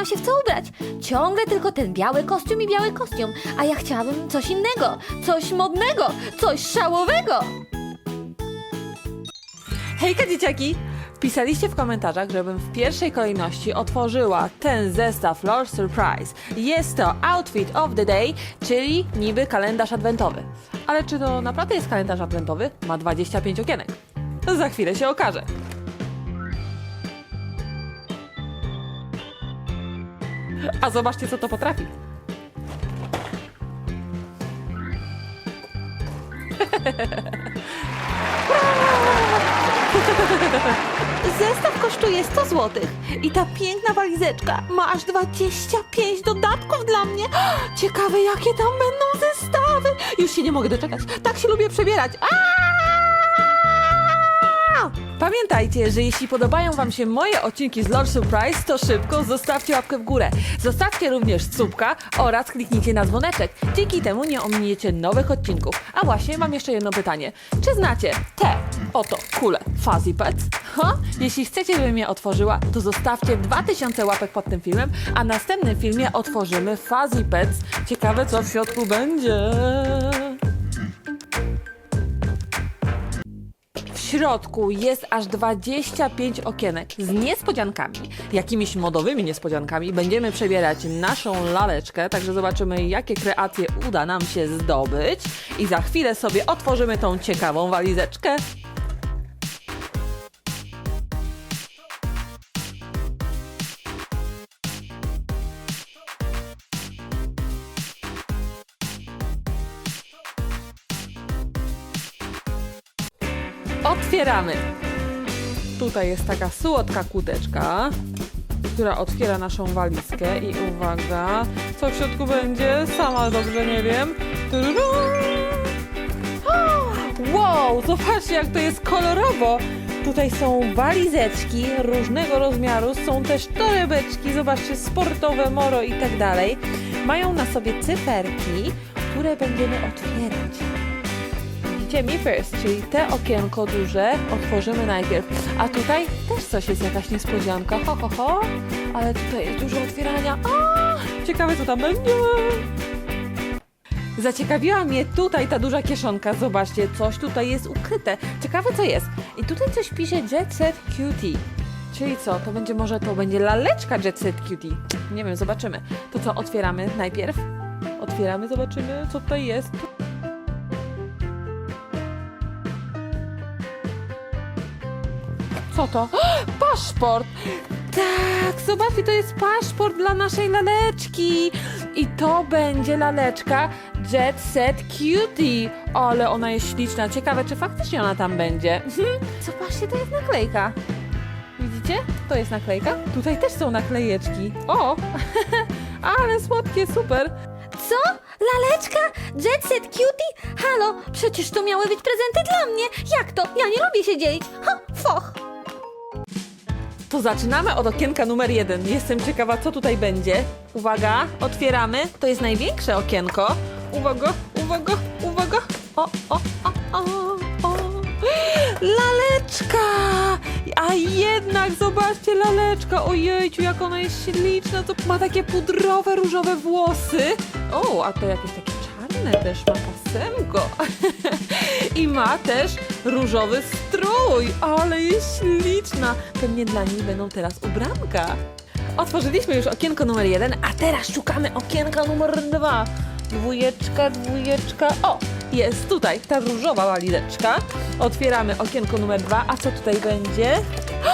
mam się w co ubrać. Ciągle tylko ten biały kostium i biały kostium, a ja chciałabym coś innego, coś modnego, coś szałowego. Hejka dzieciaki! Pisaliście w komentarzach, żebym w pierwszej kolejności otworzyła ten zestaw Lord Surprise. Jest to Outfit of the Day, czyli niby kalendarz adwentowy. Ale czy to naprawdę jest kalendarz adwentowy? Ma 25 okienek. Za chwilę się okaże. A zobaczcie, co to potrafi. Zestaw kosztuje 100 zł i ta piękna walizeczka ma aż 25 dodatków dla mnie. Ciekawe, jakie tam będą zestawy. Już się nie mogę doczekać. Tak się lubię przebierać. Aaaa! Pamiętajcie, że jeśli podobają Wam się moje odcinki z Lord Surprise, to szybko zostawcie łapkę w górę. Zostawcie również słupka oraz kliknijcie na dzwoneczek. Dzięki temu nie ominiecie nowych odcinków. A właśnie, mam jeszcze jedno pytanie. Czy znacie te oto kule Fuzzy Pets? Ha? Jeśli chcecie, żebym je otworzyła, to zostawcie 2000 łapek pod tym filmem, a następnym filmie otworzymy Fuzzy Pets. Ciekawe, co w środku będzie. Środku jest aż 25 okienek z niespodziankami, jakimiś modowymi niespodziankami. Będziemy przebierać naszą laleczkę, także zobaczymy, jakie kreacje uda nam się zdobyć. I za chwilę sobie otworzymy tą ciekawą walizeczkę. Otwieramy. Tutaj jest taka słodka kłódeczka, która otwiera naszą walizkę i uwaga, co w środku będzie? Sama dobrze nie wiem. Wow, zobaczcie jak to jest kolorowo. Tutaj są walizeczki różnego rozmiaru, są też torebeczki, zobaczcie, sportowe, moro i tak dalej. Mają na sobie cyferki, które będziemy otwierać. Widzicie, me first, czyli te okienko duże otworzymy najpierw. A tutaj też coś jest, jakaś niespodzianka. Ho, ho, ho. Ale tutaj jest dużo otwierania. A, ciekawe, co tam będzie. Zaciekawiła mnie tutaj ta duża kieszonka. Zobaczcie, coś tutaj jest ukryte. Ciekawe, co jest. I tutaj coś pisze Jet Set Cutie. Czyli co? To będzie może to będzie laleczka Jet Set Cutie. Nie wiem, zobaczymy. To co, otwieramy najpierw? Otwieramy, zobaczymy, co tutaj jest. Co to? Paszport! Tak, zobaczcie, to jest paszport dla naszej laleczki. I to będzie laleczka Jet Set Cutie. Ale ona jest śliczna. Ciekawe, czy faktycznie ona tam będzie. Mhm. Zobaczcie, to jest naklejka. Widzicie? To jest naklejka. Tutaj też są naklejeczki. O! Ale słodkie, super. Co? Laleczka? Jet Set Cutie? Halo, przecież to miały być prezenty dla mnie. Jak to? Ja nie lubię się dzielić. Ha, foch. To zaczynamy od okienka numer jeden. Jestem ciekawa, co tutaj będzie. Uwaga, otwieramy. To jest największe okienko. Uwaga, uwaga, uwaga. O, o, o, o, o. Laleczka! A jednak, zobaczcie, laleczka. Ojejciu, jak ona jest śliczna. To ma takie pudrowe, różowe włosy. O, a to jakieś takie czarne też ma pasemko. I ma też różowy strój, ale jest śliczna. Pewnie dla niej będą teraz ubranka. Otworzyliśmy już okienko numer jeden, a teraz szukamy okienka numer dwa. Dwójeczka, dwójeczka. O, jest tutaj ta różowa walizeczka. Otwieramy okienko numer dwa, a co tutaj będzie?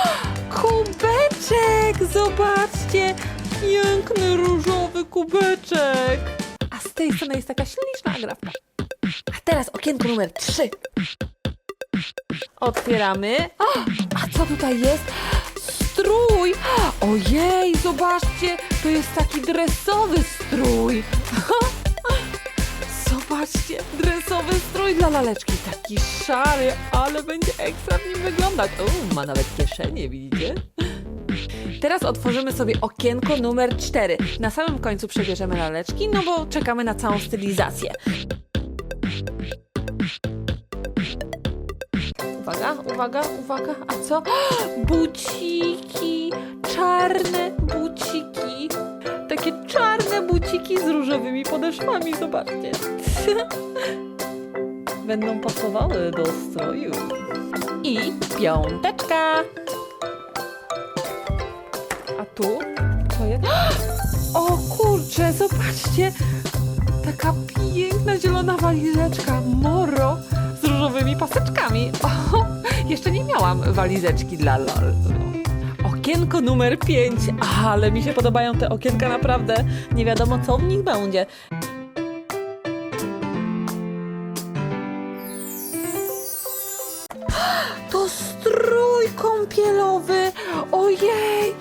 Kubeczek! Zobaczcie! Piękny różowy kubeczek! A z tej strony jest taka śliczna agrafka. A teraz okienko numer 3. Otwieramy. A co tutaj jest? Strój! Ojej, zobaczcie, to jest taki dresowy strój. Zobaczcie, dresowy strój dla laleczki. Taki szary, ale będzie ekstra w nim wyglądać. Ma nawet kieszenie, widzicie? Teraz otworzymy sobie okienko numer 4. Na samym końcu przebierzemy laleczki, no bo czekamy na całą stylizację. Uwaga, uwaga, a co? Buciki, czarne buciki. takie czarne buciki z różowymi podeszwami, zobaczcie. Będą pasowały do stroju. I piąteczka. A tu? Co jest? O kurczę, zobaczcie! Taka piękna zielona walizeczka Moro z różowymi paseczkami. O, jeszcze nie miałam walizeczki dla LOL. Okienko numer 5, ale mi się podobają te okienka naprawdę. Nie wiadomo co w nich będzie. To strój kąpielowy! Ojej!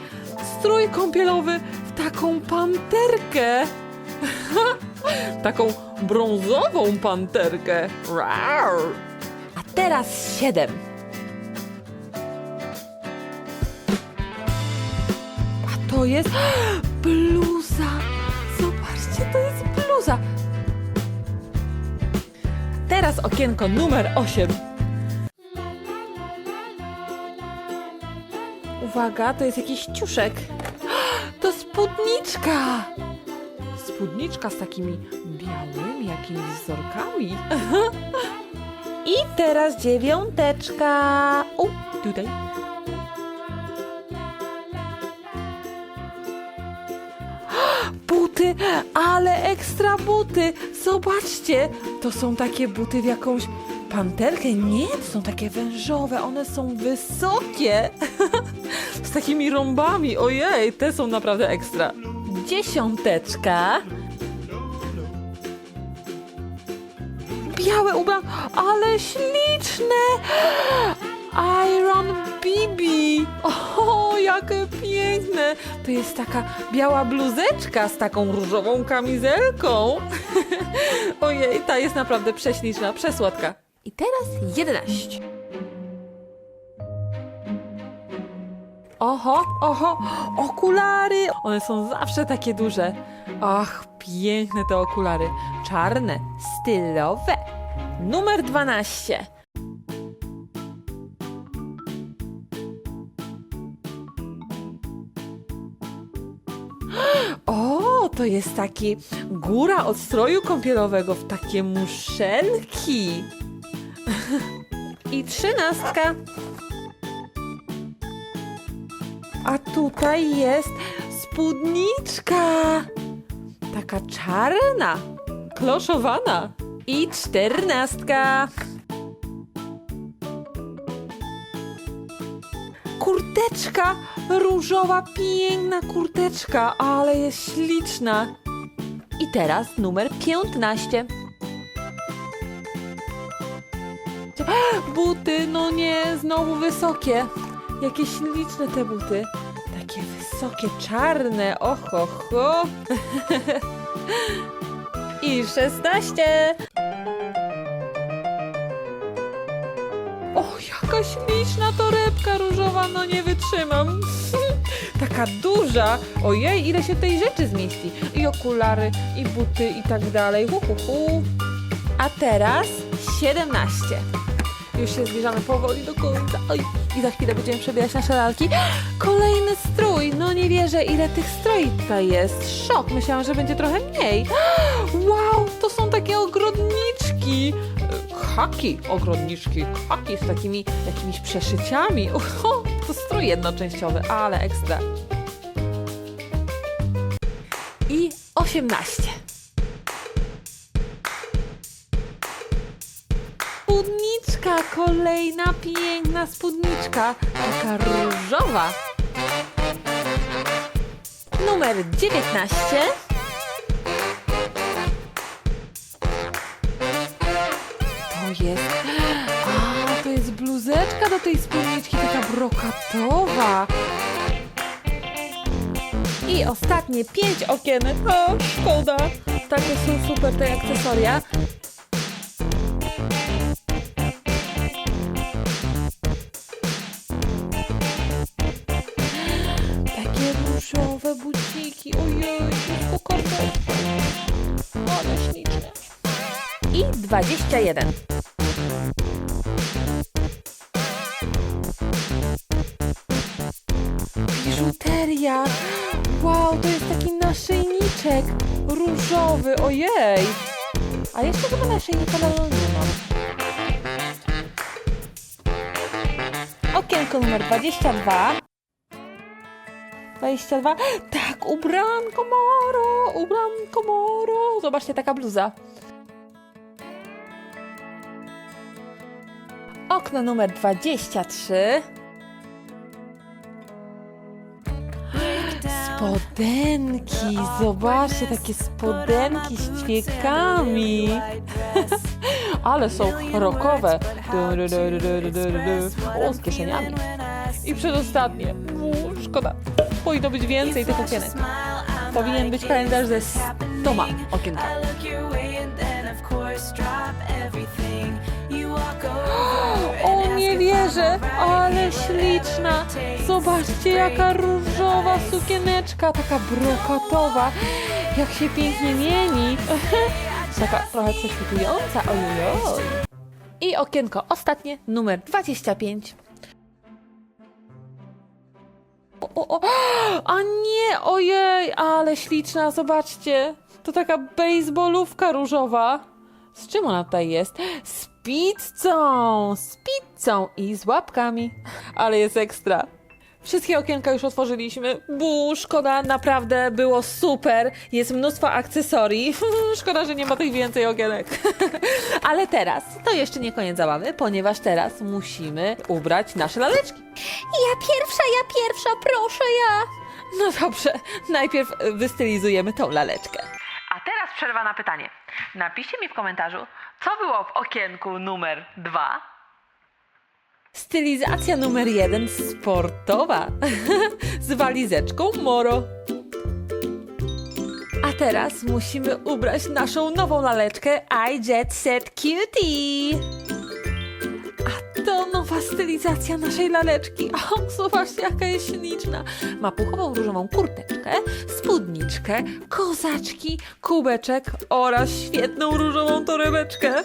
Strój kąpielowy w taką panterkę! taką brązową panterkę. A teraz siedem. To jest bluza. Zobaczcie, to jest bluza. Teraz okienko numer 8. Uwaga, to jest jakiś ciuszek. To spódniczka. Spódniczka z takimi białymi jakimiś wzorkami. I teraz dziewiąteczka. O, tutaj. Ale ekstra buty. Zobaczcie, to są takie buty w jakąś panterkę. Nie, to są takie wężowe, one są wysokie. Z takimi rąbami. Ojej, te są naprawdę ekstra. Dziesiąteczka. Białe ubrania, ale śliczne! Iron Bibi! O, jakie piękne! To jest taka biała bluzeczka z taką różową kamizelką. Ojej, ta jest naprawdę prześliczna, przesłodka. I teraz 11. Oho, oho, okulary! One są zawsze takie duże. Ach, piękne te okulary. Czarne, stylowe. Numer 12. to jest taki góra od stroju kąpielowego w takie muszelki. I trzynastka. A tutaj jest spódniczka. Taka czarna, kloszowana. I czternastka. Kurteczka, różowa, piękna kurteczka, ale jest śliczna. I teraz numer 15. Buty, no nie, znowu wysokie. Jakie śliczne te buty. Takie wysokie, czarne, oho, ho. I 16. O, jaka śliczna torebka różowa, no nie wytrzymam. Taka duża. Ojej, ile się tej rzeczy zmieści. I okulary, i buty, i tak dalej. Hu, hu, hu. A teraz 17. Już się zbliżamy powoli do końca. Oj, I za chwilę będziemy przebierać nasze lalki. Kolejny strój. No nie wierzę, ile tych stroi tutaj jest. Szok. Myślałam, że będzie trochę mniej. Wow, to są takie ogrodniczki. Haki, ogrodniczki, haki z takimi jakimiś przeszyciami. Uho, to strój jednoczęściowy, ale ekstra. I 18. Spódniczka, kolejna piękna spódniczka, taka różowa. Numer 19. jest. A, to jest bluzeczka do tej spódniczki, taka brokatowa. I ostatnie pięć okienek. O, szkoda. Takie są super te akcesoria. I 21. Biżuteria. Wow, to jest taki naszyjnik kubeczek różowy, ojej. A jeszcze chyba na szyi koloru nie mam. Okienko numer 22. 22. Tak, ubranko moro, ubranko moro. Zobaczcie, taka bluza. Okno numer 23. Spodenki, zobaczcie, takie spodenki z ćwiekami. Ale są rokowe. O, z kieszeniami. I przedostatnie. U, szkoda. Powinno być więcej tych okienek. Powinien być kalendarz ze stoma okienkami. Ale śliczna. Zobaczcie, jaka różowa sukieneczka, taka brokatowa. Jak się pięknie mieni. Taka trochę prześwitująca, ojojoj. I okienko ostatnie, numer 25. O, o, o. A nie, ojej, ale śliczna, zobaczcie. To taka baseballówka różowa. Z czym ona tutaj jest? Z pizzą! Z pizzą i z łapkami. Ale jest ekstra. Wszystkie okienka już otworzyliśmy. Bu, szkoda, naprawdę było super. Jest mnóstwo akcesorii. Szkoda, że nie ma tych więcej okienek. Ale teraz to jeszcze nie koniec zabawy, ponieważ teraz musimy ubrać nasze laleczki. Ja pierwsza, ja pierwsza, proszę ja. No dobrze, najpierw wystylizujemy tą laleczkę. Teraz przerwa na pytanie. Napiszcie mi w komentarzu, co było w okienku numer dwa. Stylizacja numer jeden sportowa z walizeczką Moro. A teraz musimy ubrać naszą nową laleczkę I Jet Set Cutie. Nowa stylizacja naszej laleczki. O, zobaczcie, jaka jest śliczna. Ma puchową różową kurteczkę, spódniczkę, kozaczki, kubeczek oraz świetną różową torebeczkę.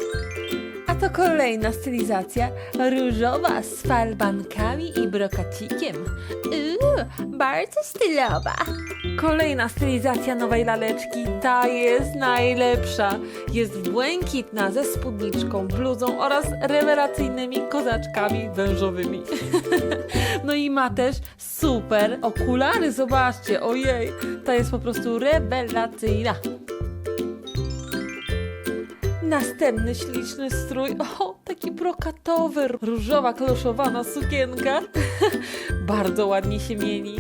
To kolejna stylizacja, różowa z falbankami i brokacikiem. Uuu, bardzo stylowa. Kolejna stylizacja nowej laleczki, ta jest najlepsza. Jest błękitna ze spódniczką, bluzą oraz rewelacyjnymi kozaczkami wężowymi. no i ma też super okulary, zobaczcie, ojej, ta jest po prostu rewelacyjna. Następny śliczny strój. O, taki brokatowy, różowa kloszowana sukienka. Bardzo ładnie się mieni.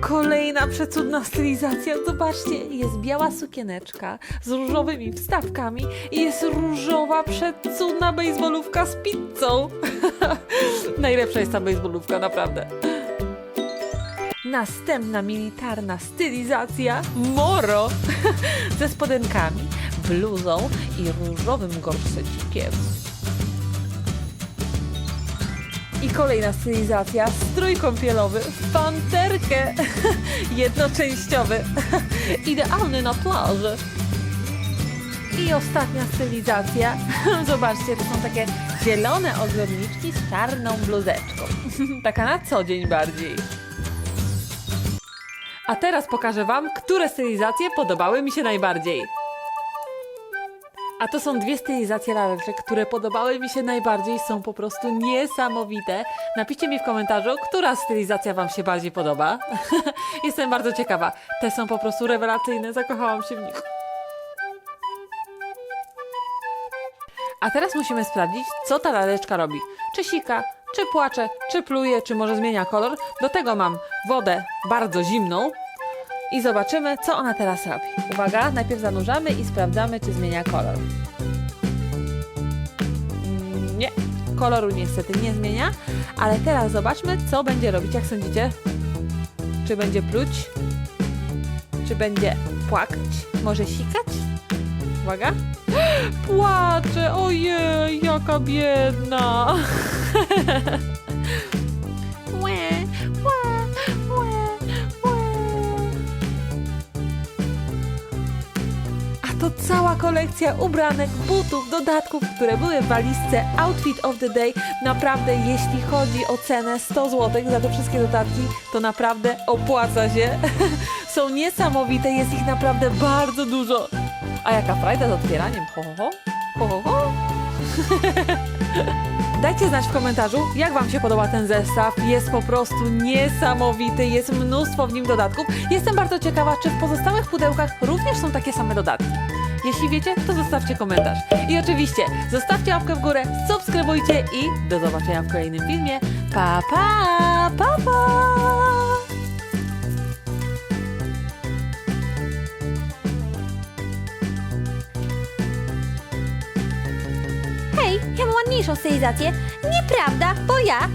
Kolejna przecudna stylizacja. Zobaczcie, jest biała sukieneczka z różowymi wstawkami i jest różowa, przecudna baseballówka z pizzą. Najlepsza jest ta baseballówka, naprawdę. Następna militarna stylizacja Moro ze spodenkami, bluzą i różowym gorsecikiem. I kolejna stylizacja strój kąpielowy w panterkę jednoczęściowy idealny na plaży. I ostatnia stylizacja. Zobaczcie, to są takie zielone ogrodniczki z czarną bluzeczką. Taka na co dzień bardziej. A teraz pokażę Wam, które stylizacje podobały mi się najbardziej. A to są dwie stylizacje laleczek, które podobały mi się najbardziej, są po prostu niesamowite. Napiszcie mi w komentarzu, która stylizacja Wam się bardziej podoba. Jestem bardzo ciekawa. Te są po prostu rewelacyjne, zakochałam się w nich. A teraz musimy sprawdzić, co ta laleczka robi. Czy sika, czy płacze, czy pluje, czy może zmienia kolor. Do tego mam wodę bardzo zimną i zobaczymy, co ona teraz robi. Uwaga, najpierw zanurzamy i sprawdzamy, czy zmienia kolor. Mm, Nie, koloru niestety nie zmienia, ale teraz zobaczmy, co będzie robić. Jak sądzicie? Czy będzie pluć? Czy będzie płakać? Może sikać? Uwaga. Płacze, ojej, jaka biedna. A to cała kolekcja ubranek, butów, dodatków, które były w walizce Outfit of the Day. Naprawdę, jeśli chodzi o cenę 100 zł za te wszystkie dodatki, to naprawdę opłaca się. są niesamowite, jest ich naprawdę bardzo dużo. A jaka frajda z otwieraniem, ho, ho, ho, ho, ho, ho. Dajcie znać w komentarzu, jak Wam się podoba ten zestaw. Jest po prostu niesamowity, jest mnóstwo w nim dodatków. Jestem bardzo ciekawa, czy w pozostałych pudełkach również są takie same dodatki. Jeśli wiecie, to zostawcie komentarz. I oczywiście zostawcie łapkę w górę, subskrybujcie i do zobaczenia w kolejnym filmie. Pa, pa, pa, pa! Ja mam ładniejszą stylizację. Nieprawda, bo ja